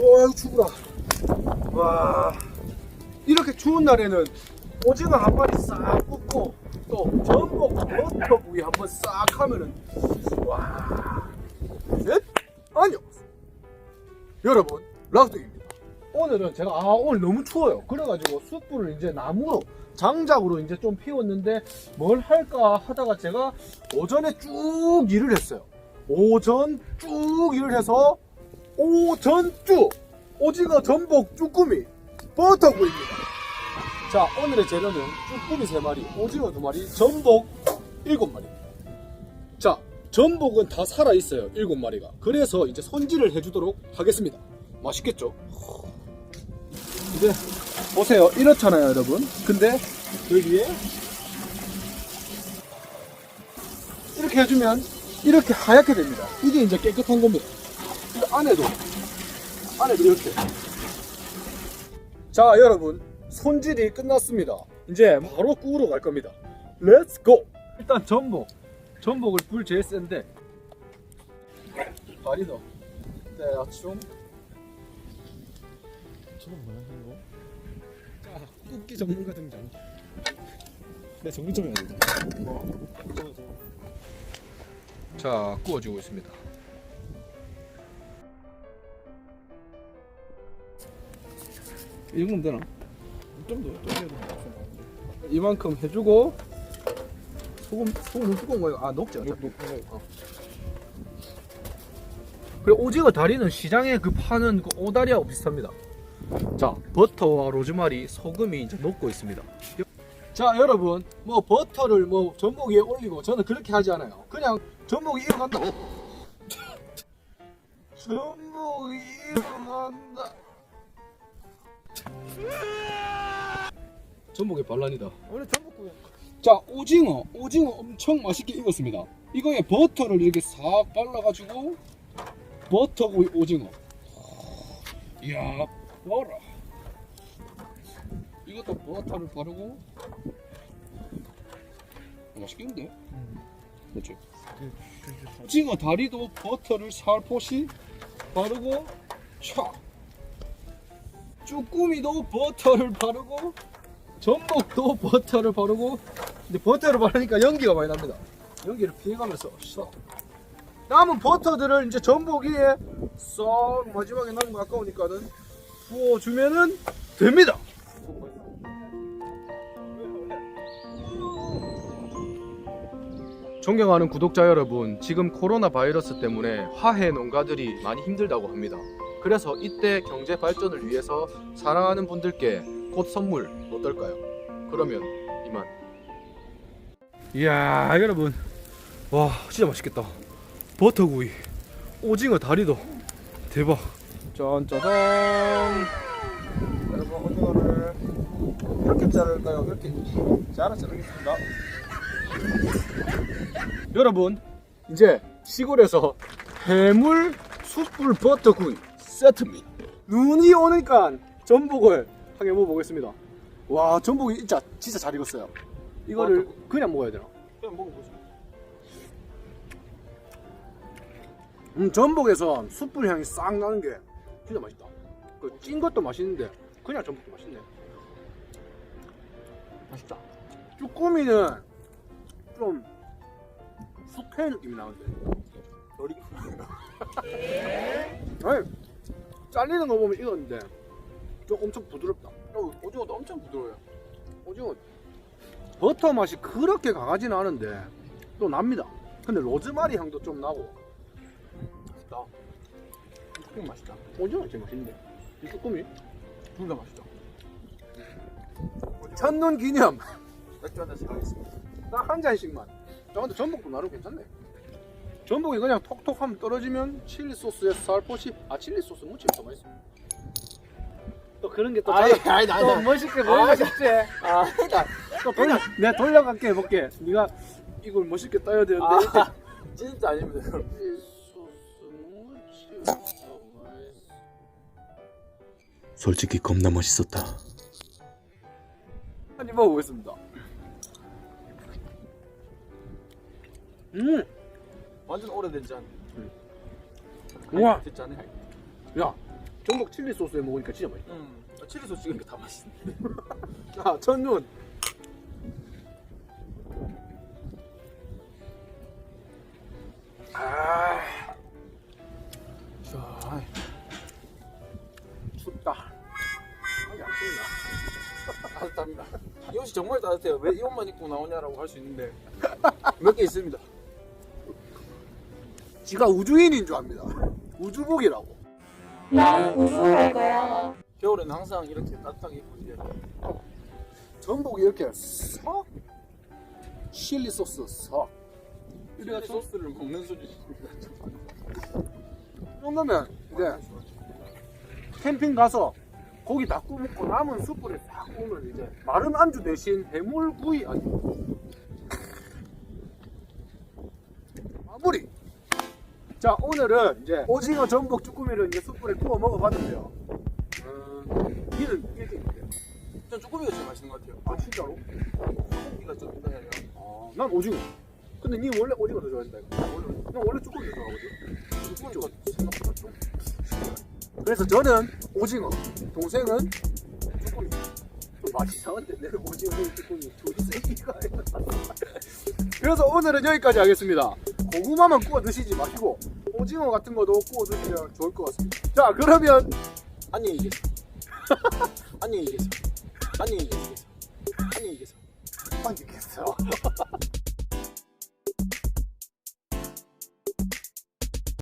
와 죽으라 와. 이렇게 추운 날에는 오징어 한 마리 싹 굽고 또 전복 버터구이 한번 싹 하면은 와셋 아니요. 여러분 락둥입니다. 오늘은 제가 아 오늘 너무 추워요. 그래가지고 숯불을 이제 나무로 장작으로 이제 좀 피웠는데 뭘 할까 하다가 제가 오전에 쭉 일을 했어요. 오전 쭉 일을 해서 오전쭈 오징어 전복 쭈꾸미 버터구이입니다. 자 오늘의 재료는 쭈꾸미 3마리, 오징어 2마리, 전복 7마리. 자 전복은 다 살아있어요 7마리가. 그래서 이제 손질을 해주도록 하겠습니다. 맛있겠죠? 이제 보세요 이렇잖아요 여러분. 근데 여기에 이렇게 해주면 이렇게 하얗게 됩니다. 이게 이제 깨끗한 겁니다. 이 안에도 안에도 이렇게. 자 여러분 손질이 끝났습니다. 이제 바로 구우러 갈 겁니다. 렛츠 고 일단 전복 전복을 불 제일 센데. 발이 넣어. 네 야충 저건 뭐야 이거? 자 굽기 전문가 등장. 내 정리 좀 해야 돼. 자 구워지고 있습니다 이 정도면 되나? 좀 더, 좀 해야 돼. 이만큼 해주고 소금 소금 두꺼운 거예요 아 녹지 어차피 어. 그리고 오징어 다리는 시장에 그 파는 그 오다리하고 비슷합니다. 자, 버터와 로즈마리, 소금이 이제 녹고 있습니다. 자, 여러분, 뭐 버터를 뭐 전복 위에 올리고 저는 그렇게 하지 않아요. 그냥 전복이 익어간다. 전복이 익어간다. 전복의 반란이다. 원래 전복구이. 자 오징어. 오징어 엄청 맛있게 익었습니다. 이거에 버터를 이렇게 싹 발라가지고 버터구이 오징어. 이야 봐라. 이것도 버터를 바르고. 맛있겠는데? 그렇죠 오징어 다리도 버터를 살포시 바르고 촥 쭈꾸미도 버터를 바르고 전복도 버터를 바르고 근데 버터를 바르니까 연기가 많이 납니다. 연기를 피해가면서 쏙. 남은 버터들을 이제 전복 위에 쏙 마지막에 남은 거 아까우니까는 부어주면은 됩니다. 존경하는 구독자 여러분, 지금 코로나 바이러스 때문에 화훼 농가들이 많이 힘들다고 합니다. 그래서 이때 경제 발전을 위해서 사랑하는 분들께 곧 선물 어떨까요? 그러면 이만. 이야 여러분, 와 진짜 맛있겠다. 버터구이, 오징어 다리도 대박. 짠짜잔. 여러분 오징어를 이렇게 자를까요? 이렇게 잘라 자르겠습니다. 여러분 이제 시골에서 해물 숯불 버터구이 세트입니다. 눈이 오니까 전복을 한 개 먹어보겠습니다. 와 전복이 진짜 진짜 잘 익었어요. 이거를 그냥 먹어야 되나? 그냥 먹어보자. 음 전복에서 숯불 향이 싹 나는 게 진짜 맛있다. 그 찐 것도 맛있는데 그냥 전복도 맛있네. 맛있다. 쭈꾸미는 좀 숙회 느낌이 나는데. 머리 아니 잘리는 거 보면 익었는데 좀 엄청 부드럽다. 어, 오징어도 엄청 부드러워요. 오징어 버터 맛이 그렇게 강하지는 않은데 또 납니다. 근데 로즈마리 향도 좀 나고 맛있다. 쭈꾸미 맛있다. 오징어 제일 맛있는데 이 쭈꾸미 둘다 맛있다. 첫눈 기념 맥주 한 잔씩 하겠습니다. 딱 한 잔씩만. 야 근데 전복도 나름 괜찮네. 전복이 그냥 톡톡 하면 떨어지면 칠리 소스에 살포시 아 칠리 소스 무치면 더 맛있어. 또 그런 게또 아니, 아니, 아니, 또. 멋있게 보이고. 싶지. 아, 일단 또 돌려 내가 돌려갈게 해볼게. 네가 이걸 멋있게 따야 되는데 아, 진짜 아닙니다. 여러분. 칠리 소스 무치면 더 맛있어. 솔직히 겁나 멋있었다. 한입 먹어보겠습니다. 음, 완전 오래된 짠. 우와. 짠해. 야, 전복 칠리 소스에 먹으니까 진짜 맛있다. 음, 칠리 소스 찍은 게다 맛있네. 아, 첫눈. 아, 자, 춥다. 아, 양심이나. 따뜻합니다. 이 옷이 정말 따뜻해요. 왜 이 옷만 입고 나오냐라고 할 수 있는데 몇 개 있습니다. 지가 우주인인 줄 압니다. 우주복이라고. 난 우승할 거야. 겨울에는 항상 이렇게 따뜻하게 입고 이제 전복이 이렇게 싹 칠리 소스 싹 칠리 소스를 먹는 수준입니다. 이 정도면 이제 캠핑 가서 고기 다 구워먹고 남은 숯불에 싹 구우면 이제 마른 안주 대신 해물구이 아니 마무리 자 오늘은 이제 오징어 전복 쭈꾸미를 이제 숯불에 구워 먹어봤는데요. 음, 이는 1등인데요 전 쭈꾸미가 제일 맛있는 것 같아요. 아 진짜로? 쭈꾸미가 좀 굉장히 아, 난 오징어. 근데 니 원래 오징어 더 좋아한다 이거. 원래, 난 원래 쭈꾸미 더 좋아하거든. 쭈꾸미가 생각보다 좀 그래서 저는 오징어, 동생은 쭈꾸미. 맛이 이상한데 내가 오징어랑 쭈꾸미 둘이 세기가 그래서 오늘은 여기까지 하겠습니다. 고구마만 구워 드시지 마시고 오징어 같은 것도 구워 드시면 좋을 것 같습니다. 자 그러면 안녕히 계세요. 안녕히 계세요. 안녕히 계세요. 안녕히 계세요. 안녕히 계세요.